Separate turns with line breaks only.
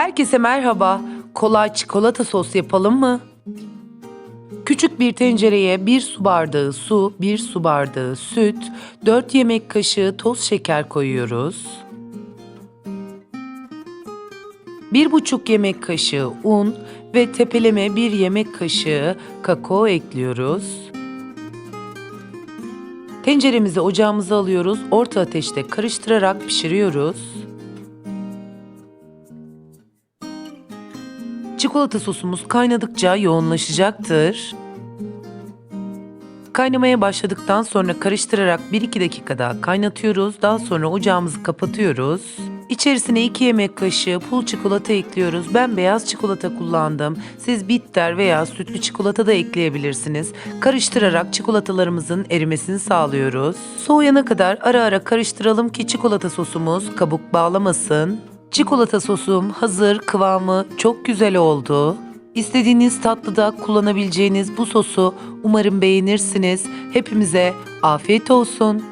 Herkese merhaba. Kolay çikolata sos yapalım mı? Küçük bir tencereye 1 su bardağı su, 1 su bardağı süt, 4 yemek kaşığı toz şeker koyuyoruz. 1,5 yemek kaşığı un ve tepeleme 1 yemek kaşığı kakao ekliyoruz. Tenceremizi ocağımıza alıyoruz. Orta ateşte karıştırarak pişiriyoruz. Çikolata sosumuz kaynadıkça yoğunlaşacaktır. Kaynamaya başladıktan sonra karıştırarak 1-2 dakika daha kaynatıyoruz. Daha sonra ocağımızı kapatıyoruz. İçerisine 2 yemek kaşığı pul çikolata ekliyoruz. Ben beyaz çikolata kullandım. Siz bitter veya sütlü çikolata da ekleyebilirsiniz. Karıştırarak çikolatalarımızın erimesini sağlıyoruz. Soğuyana kadar ara ara karıştıralım ki çikolata sosumuz kabuk bağlamasın. Çikolata sosum hazır, kıvamı çok güzel oldu. İstediğiniz tatlıda kullanabileceğiniz bu sosu umarım beğenirsiniz. Hepimize afiyet olsun.